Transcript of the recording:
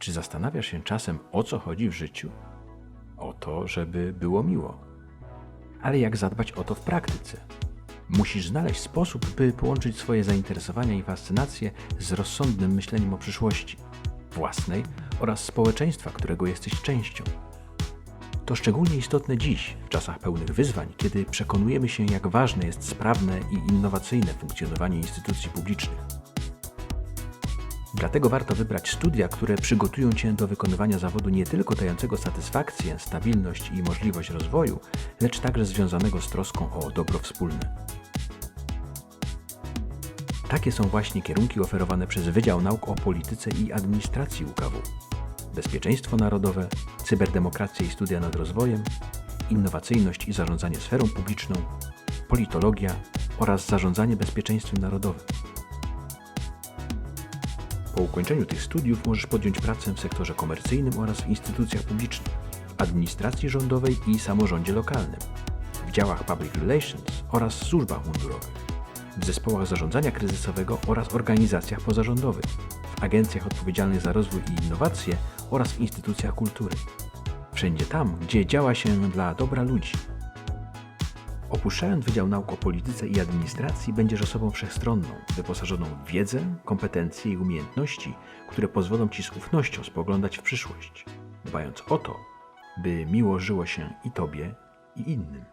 Czy zastanawiasz się czasem, o co chodzi w życiu? O to, żeby było miło. Ale jak zadbać o to w praktyce? Musisz znaleźć sposób, by połączyć swoje zainteresowania i fascynacje z rozsądnym myśleniem o przyszłości, własnej oraz społeczeństwa, którego jesteś częścią. To szczególnie istotne dziś, w czasach pełnych wyzwań, kiedy przekonujemy się, jak ważne jest sprawne i innowacyjne funkcjonowanie instytucji publicznych. Dlatego warto wybrać studia, które przygotują Cię do wykonywania zawodu nie tylko dającego satysfakcję, stabilność i możliwość rozwoju, lecz także związanego z troską o dobro wspólne. Takie są właśnie kierunki oferowane przez Wydział Nauk o Polityce i Administracji UKW. Bezpieczeństwo narodowe, cyberdemokracja i studia nad rozwojem, innowacyjność i zarządzanie sferą publiczną, politologia oraz zarządzanie bezpieczeństwem narodowym. Po ukończeniu tych studiów możesz podjąć pracę w sektorze komercyjnym oraz w instytucjach publicznych, administracji rządowej i samorządzie lokalnym, w działach public relations oraz służbach mundurowych, w zespołach zarządzania kryzysowego oraz organizacjach pozarządowych, w agencjach odpowiedzialnych za rozwój i innowacje oraz w instytucjach kultury. Wszędzie tam, gdzie działa się dla dobra ludzi. Opuszczając Wydział Nauk o Polityce i Administracji, będziesz osobą wszechstronną, wyposażoną w wiedzę, kompetencje i umiejętności, które pozwolą Ci z ufnością spoglądać w przyszłość, dbając o to, by miło żyło się i Tobie, i innym.